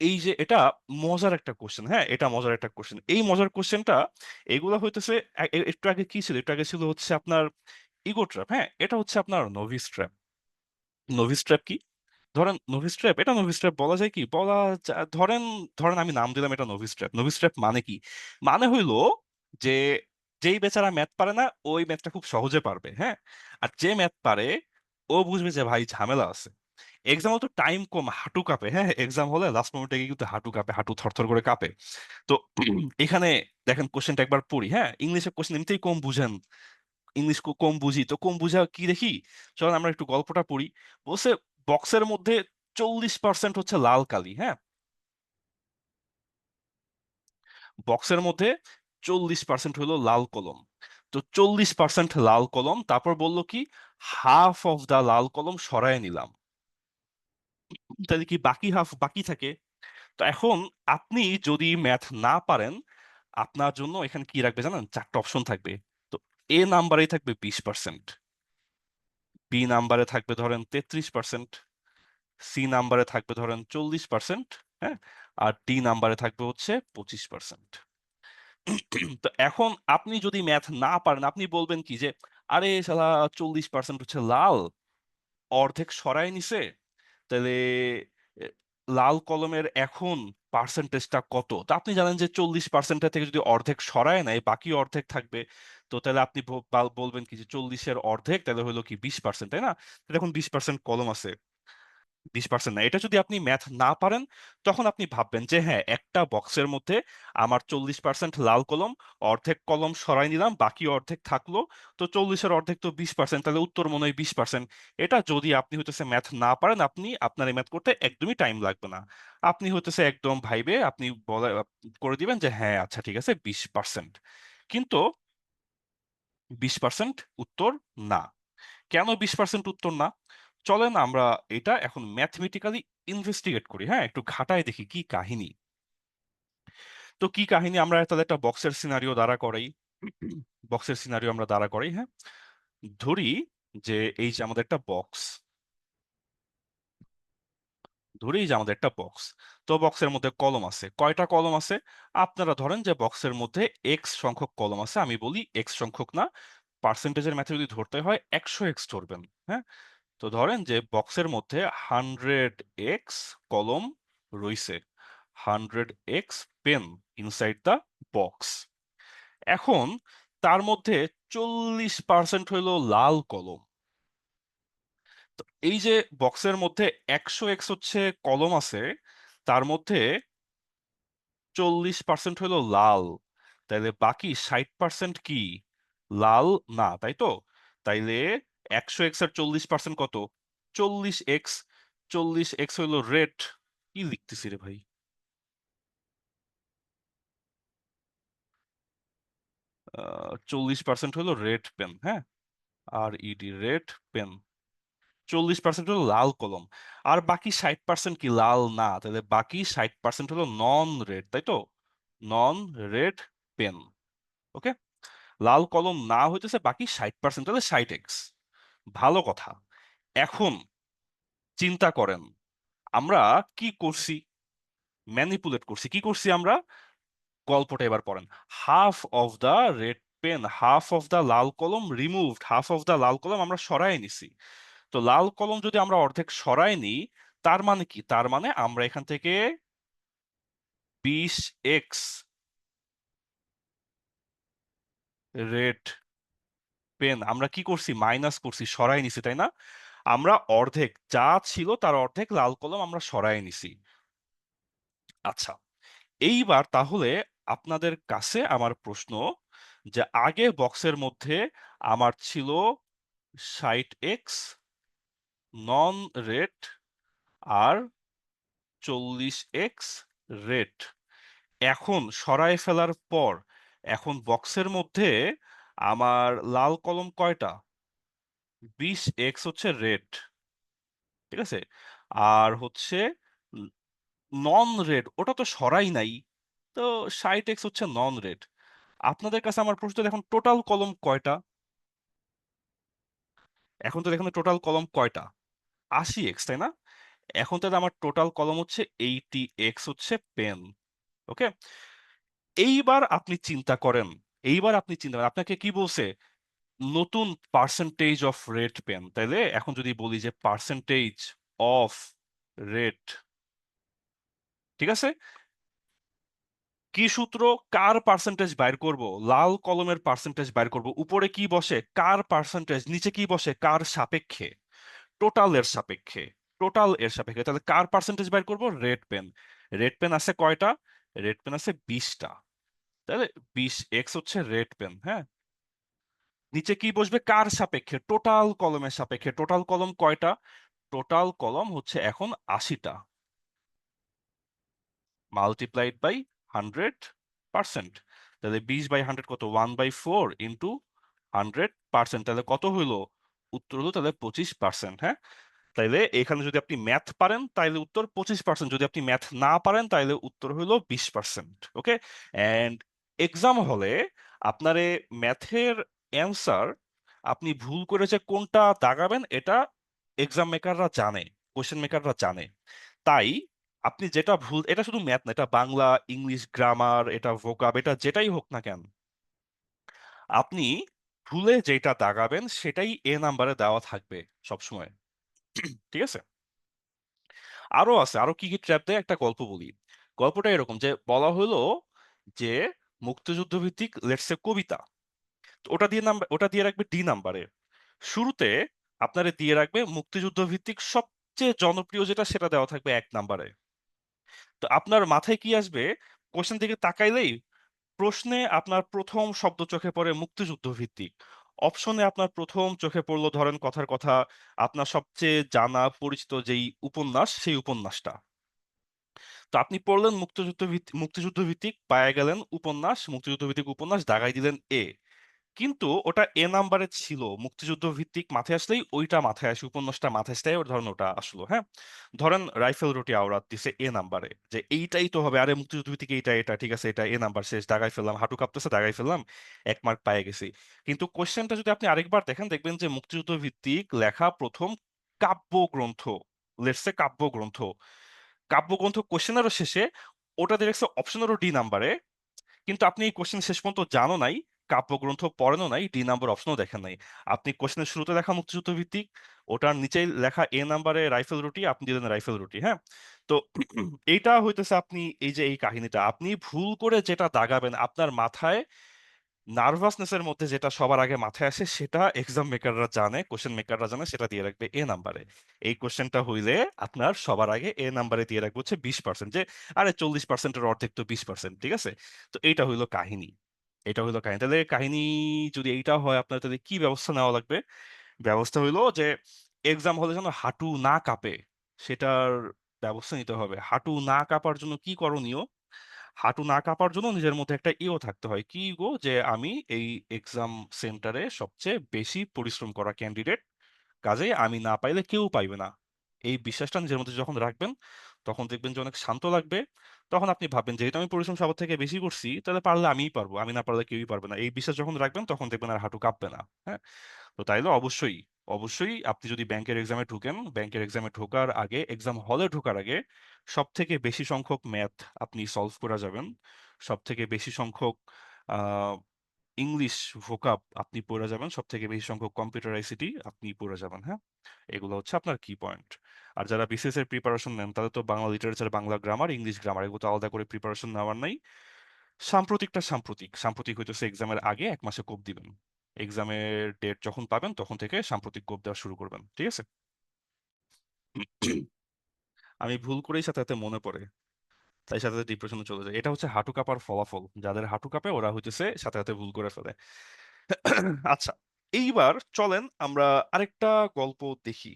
এই যে এটা মজার একটা কোশ্চেন হ্যাঁ? এটা মজার একটা কোশ্চেন এই মজার কোশ্চেনটা এগুলো হইতেছে একটু আগে কি ছিল? একটু আগে ছিল হচ্ছে আপনার ইগো ট্র্যাপ হ্যাঁ? এটা হচ্ছে আপনার নভিস ট্র্যাপ নভিস ট্র্যাপ কি? ধরেন নভিস ট্র্যাপ এটা নভিস ট্র্যাপ বলা যায় কি? বলা ধরেন ধরেন আমি নাম দিলাম এটা নভিস ট্র্যাপ নভিস ট্র্যাপ মানে কি? মানে হইল যে, যেই বেচারা ম্যাথ পারে না, ওই ম্যাথটা খুব সহজে পারবে হ্যাঁ? আর যে ম্যাথ পারে, ও বুঝবে যে ভাই ঝামেলা আছে। এক্সাম তো টাইম কম, হাঁটু কাঁপে হ্যাঁ? এক্সাম হলে লাস্ট মোমেন্টে গিয়ে কিন্তু হাঁটু কাঁপে, হাঁটু থরথর করে কাঁপে। তো এখানে দেখেন কোশ্চেনটা একবার পড়ি হ্যাঁ? ইংলিশে কোশ্চেন এমনিতেই কম বুঝেন। ইংলিশ কম বুঝি, তো কম বুঝা কি দেখি? চলেন আমরা একটু গল্পটা পড়ি। বলছে বক্সের মধ্যে চল্লিশ পার্সেন্ট হচ্ছে লাল কালি হ্যাঁ? বক্সের মধ্যে চল্লিশ পার্সেন্ট হলো লাল কলম। তো চল্লিশ পার্সেন্ট লাল কলম, তারপর বলল কি হাফ অফ দা লাল কলম সরায় নিলাম। তাহলে কি বাকি হাফ বাকি থাকে? তো এখন আপনি যদি ম্যাথ না পারেন, আপনার জন্য এখানে কি রাখবে জানেন? চারটা অপশন থাকবে। তো এ নাম্বারেই থাকবে বিশ পার্সেন্ট বি নাম্বারে থাকবে ধরেন তেত্রিশ পার্সেন্ট সি নাম্বারে থাকবে ধরেন চল্লিশ পার্সেন্ট হ্যাঁ? আর ডি নাম্বারে থাকবে হচ্ছে পঁচিশ পার্সেন্ট তো এখন আপনি যদি ম্যাথ না পারেন, আপনি বলবেন কি যে, আরে শালা, চল্লিশ পার্সেন্ট হচ্ছে লাল, অর্ধেক সরাই নিছে তাহলে লাল কলমের এখন পার্সেন্টেজটা কত? তা আপনি জানেন যে চল্লিশ পার্সেন্টটা থেকে যদি অর্ধেক সরায় নেয়, বাকি অর্ধেক থাকবে, তো তাহলে আপনি বলবেন কি যে চল্লিশের অর্ধেক, তাহলে হলো কি বিশ পার্সেন্ট তাই না? এখন বিশ পার্সেন্ট কলম আছে। বিশ পার্সেন্ট না। এটা যদি আপনি ম্যাথ না পারেন, তখন আপনি ভাববেন যে হ্যাঁ একটা বক্সের মধ্যে আমার চল্লিশ পার্সেন্ট লাল কলম, অর্ধেক কলম সরাই নিলাম, বাকি অর্ধেক থাকল। তো চল্লিশের অর্ধেক তো বিশ পার্সেন্ট তাহলে উত্তর মনে হয় বিশ পার্সেন্ট এটা যদি আপনি হইতেছে ম্যাথ না পারেন, আপনি, আপনার এই ম্যাথ করতে একদমই টাইম লাগবে না। আপনি হইতেছে একদম ভাইবে, আপনি বলে, করে দিবেন যে হ্যাঁ আচ্ছা ঠিক আছে, বিশ পার্সেন্ট কিন্তু বিশ পার্সেন্ট উত্তর না। কেন বিশ পার্সেন্ট উত্তর না? চলেন আমরা এটা এখন ম্যাথমেটিক্যালি ইনভেস্টিগেট করি। হ্যাঁ একটু ঘাটায় দেখি কি কাহিনী। তো কি কাহিনী আমরা তাহলে একটা বক্সের সিনারিও দাঁড়া করাই। বক্সের সিনারিও আমরা দাঁড়া করাই হ্যাঁ। ধরি যে এই যে আমাদের একটা বক্স ধরি যে আমাদের একটা বক্স তো বক্সের মধ্যে কলম আছে। কয়টা কলম আছে? আপনারা ধরেন যে বক্সের মধ্যে এক্স সংখ্যক কলম আছে। আমি বলি এক্স সংখ্যক না পার্সেন্টেজের ম্যাথে যদি ধরতে হয়, একশো এক্স ধরবেন হ্যাঁ। তো ধরেন যে বক্সের মধ্যে হান্ড্রেড এক্স কলম রইছে। Hundred x pen inside the box. এখন তার মধ্যে চল্লিশ পার্সেন্ট হইল লাল কলম। তো এই যে বক্সের মধ্যে একশো এক্স হচ্ছে কলম আছে, তার মধ্যে চল্লিশ পার্সেন্ট হইল লাল। তাইলে বাকি ষাট পার্সেন্ট কি? লাল না তাই তো তাইলে একশো এক্স আর চল্লিশ পার্সেন্ট কত? চল্লিশ এক্স চল্লিশ এক্স হইল রেট। কি লিখতেছি রে ভাই? চল্লিশ পার্সেন্ট হলো রেড পেন হ্যাঁ? R E D red pen. চল্লিশ পার্সেন্ট হলো লাল কলম। আর বাকি ষাট পার্সেন্ট কি লাল? না, তাহলে বাকি ষাট পার্সেন্ট হলো নন রেড তাই তো? নন রেড পেন, ওকে? লাল কলম না হইতেছে, বাকি ষাট পার্সেন্ট তাহলে ষাট এক্স ভালো কথা। এখন চিন্তা করেন, আমরা কি করছি? ম্যানিপুলেট করছি। কি করছি আমরা? গল্পটা এবার পড়েন। Half of the red pen half of the লাল কলম রিমুভড হাফ অফ দ্য লাল কলম আমরা সরাই নিছি। তো লাল কলম যদি আমরা অর্ধেক সরাই নিই, তার মানে কি? তার মানে আমরা এখান থেকে বিশ এক্স রেড পেন আমরা কি করছি? মাইনাস করছি, সরাই নিছি, তাই না? আমরা অর্ধেক যা ছিল তার অর্ধেক লাল কলম আমরা সরাই নিছি। আচ্ছা এইবার তাহলে আপনাদের কাছে আমার প্রশ্ন যে আগে বক্সের মধ্যে আমার ছিল ষাট এক্স নন রেট আর চল্লিশ এক্স রেট এখন সরায় ফেলার পর, এখন বক্সের মধ্যে আমার লাল কলম কয়টা? বিশ এক্স হচ্ছে রেড ঠিক আছে? আর হচ্ছে নন রেড ওটা তো সরাই নাই, তো ষাট এক্স হচ্ছে নন রেড আপনাদের কাছে আমার প্রশ্ন এখন টোটাল কলম কয়টা? এখন তো এখানে টোটাল কলম কয়টা? আশি এক্স তাই না? এখন তাহলে আমার টোটাল কলম হচ্ছে এইটি এক্স হচ্ছে পেন ওকে এইবার আপনি চিন্তা করেন এইবার আপনি চিন্তা করেন, আপনাকে কি বলছে? নতুন পার্সেন্টেজ অফ রেট পেন। তাইলে এখন যদি বলি যে পার্সেন্টেজ অফ রেট ঠিক আছে? কি সূত্র, কার পার্সেন্টেজ বাইর করব? লাল কলমের পার্সেন্টেজ বাইর করব। উপরে কি বসে? কার পার্সেন্টেজ নিচে কি বসে? কার সাপেক্ষে? টোটাল এর সাপেক্ষে। টোটাল এর সাপেক্ষে। তাহলে কার পার্সেন্টেজ বাইর করব? রেড পেন রেড পেন আছে কয়টা? রেড পেন আছে বিশটা। তাহলে বিশ এক্স হচ্ছে রেড পেন হ্যাঁ? নিচে কি বসবে? কার সাপেক্ষে? টোটাল কলমের সাপেক্ষে। টোটাল কলম কয়টা? টোটাল কলম হচ্ছে এখন আশিটা। মাল্টিপ্লাইড বাই হান্ড্রেড পার্সেন্ট তাহলে বিশ বাই হান্ড্রেড কত? One by four into hundred percent তাহলে কত হইল? উত্তর হলো তাহলে পঁচিশ পার্সেন্ট হ্যাঁ? তাইলে এখানে যদি আপনি ম্যাথ পারেন, তাইলে উত্তর পঁচিশ পার্সেন্ট যদি আপনি ম্যাথ না পারেন, তাইলে উত্তর হইল বিশ পার্সেন্ট ওকে অ্যান্ড এক্সাম হলে আপনারে ম্যাথের অ্যান্সার আপনি ভুল করে যে কোনটা দাগাবেন, এটা এক্সাম মেকাররা জানে কোশ্চেন মেকাররা জানে। তাই আপনি যেটা ভুল, এটা শুধু ম্যাথ না, এটা বাংলা, ইংলিশ গ্রামার এটা ভোকাব এটা যেটাই হোক না কেন, আপনি ভুলে যেটা দাগাবেন, সেটাই এ নাম্বারে দেওয়া থাকবে সবসময়। ঠিক আছে? আরও আছে, আরও কি কি ট্র্যাপ দেয়, একটা গল্প বলি। গল্পটা এরকম যে, বলা হলো যে মুক্তিযুদ্ধ ভিত্তিক লেটসে কবিতা। তো ওটা দিয়ে নাম্বার, ওটা দিয়ে রাখবে ডি নাম্বারে শুরুতে আপনারে দিয়ে রাখবে মুক্তিযুদ্ধ ভিত্তিক সবচেয়ে জনপ্রিয় যেটা, সেটা দেওয়া থাকবে এক নাম্বারে তো আপনার মাথায় কি আসবে? কোশ্চেন দিকে তাকাইলেই প্রশ্নে আপনার প্রথম শব্দ চোখে পড়ে মুক্তিযুদ্ধ ভিত্তিক অপশনে আপনার প্রথম চোখে পড়ল ধরেন কথার কথা, আপনার সবচেয়ে জানা, পরিচিত যেই উপন্যাস, সেই উপন্যাসটা। তো আপনি পড়লেন মুক্তিযুদ্ধ মুক্তিযুদ্ধ ভিত্তিক, পায়ে গেলেন উপন্যাস, মুক্তিযুদ্ধ ভিত্তিক উপন্যাস দাগাই দিলেন এ। কিন্তু ওটা এ নাম্বারে ছিল, মুক্তিযুদ্ধ ভিত্তিক মাথায় আসলেই ওইটা মাথায় আসে, উপন্যাসটা মাথায় আসলে ওর ধরেন ওটা আসলো হ্যাঁ? ধরেন রাইফেল রুটি আওরাত দিছে এ নাম্বারে, যে এইটাই তো হবে, আরে মুক্তিযুদ্ধ ভিত্তিক এইটা, এটা, ঠিক আছে, এটা, এ নাম্বার শেষ দাগাই ফেললাম, হাঁটু কাঁপতেছে দাগাই ফেললাম, এক মার্ক পায়ে গেছি। কিন্তু কোশ্চেনটা যদি আপনি আরেকবার দেখেন, দেখবেন যে মুক্তিযুদ্ধ ভিত্তিক লেখা প্রথম কাব্যগ্রন্থ, লেটসে কাব্যগ্রন্থ। কাব্যগ্রন্থ কোশ্চেনেরও শেষে ওটা দেখছে অপশনেরও ডি নাম্বারে কিন্তু আপনি এই কোশ্চেন শেষ পর্যন্ত জানো নাই, কাব্যগ্রন্থ পড়েনও নাই ডি নাম্বার অপশনও দেখেন নাই। আপনি কোশ্চেনের শুরুতে লেখা মুক্তিযুদ্ধ ভিত্তিক, ওটার নিচেই লেখা এ নাম্বারে রাইফেল রুটি, আপনি দিলেন রাইফেল রুটি হ্যাঁ? তো এইটা হইতেছে আপনি, এই যে এই কাহিনীটা, আপনি ভুল করে যেটা দাগাবেন আপনার মাথায় নার্ভাসনেসের মধ্যে যেটা সবার আগে মাথায় আসে সেটা এক্সাম মেকাররা জানে কোশ্চেন মেকাররা জানে, সেটা দিয়ে রাখবে এ। নাম্বারে এই কোশ্চেনটা হইলে আপনার সবার আগে এ নাম্বারে দিয়ে রাখবে হচ্ছে বিশ পার্সেন্ট যে, আরে চল্লিশ পার্সেন্টের অর্ধেক তো বিশ পার্সেন্ট ঠিক আছে? তো এইটা হইল কাহিনী। এটা হইল কাহিনী। তাহলে কাহিনী যদি এইটা হয় আপনার, তাহলে কি ব্যবস্থা নেওয়া লাগবে? ব্যবস্থা হইল যে এক্সাম হলে যেন হাঁটু না কাঁপে, সেটার ব্যবস্থা নিতে হবে। হাঁটু না কাঁপার জন্য কি করণীয়? হাঁটু না কাঁপার জন্য নিজের মধ্যে একটা ইও থাকতে হয়। কি গো যে আমি এই এক্সাম সেন্টারে সবচেয়ে বেশি পরিশ্রম করা ক্যান্ডিডেট। কাজে আমি না পাইলে কেউ পাইবে না। এই বিশ্বাসটা নিজের মধ্যে যখন রাখবেন তখন দেখবেন যে অনেক শান্ত লাগবে। তখন আপনি ভাববেন, যেহেতু আমি পরিশ্রম সবার থেকে বেশি করছি, তাহলে পারলে আমিই পারব। আমি না পারলে কেউই পারবে না। এই বিশ্বাস যখন রাখবেন, তখন দেখবেন আর হাঁটু কাঁপবে না হ্যাঁ? তো তাইলে অবশ্যই অবশ্যই আপনি যদি ব্যাংকের এক্সামে ঢুকেন, ব্যাংকের এক্সামে ঢোকার আগে এক্সাম হলে ঢোকার আগে সব থেকে বেশি সংখ্যক ম্যাথ আপনি সলভ করা যাবেন। সব থেকে বেশি সংখ্যক ইংলিশ ভোকাব আপনি পড়ে যাবেন। সব থেকে বেশি সংখ্যক কম্পিউটার আইসিটি আপনি পড়ে যাবেন হ্যাঁ? এগুলো হচ্ছে আপনার কি পয়েন্ট আর যারা বিসিএস এর প্রিপারেশন নেন, তাদের তো Bangla literature Bangla grammar English grammar এগুলো তো আলাদা করে প্রিপারেশন নেওয়ার নাই। সাম্প্রতিকটা সাম্প্রতিক। সাম্প্রতিক হইতেছে এক্সামের আগে এক মাসে কোপ দিবেন। এক্সামের ডেট যখন পাবেন, তখন থেকে সাম্প্রতিক কোপ দেওয়া শুরু করবেন, ঠিক আছে? আমি ভুল করেই সাথে সাথে মনে পড়ে। তাই সাথে সাথে ডিপ্রেশনে চলে যায়। এটা হচ্ছে হাঁটু কাঁপার ফলাফল। যাদের হাঁটু কাপে, ওরা হইতেছে সাথে সাথে ভুল করে ফেলে। আচ্ছা এইবার চলেন আমরা আরেকটা গল্প দেখি।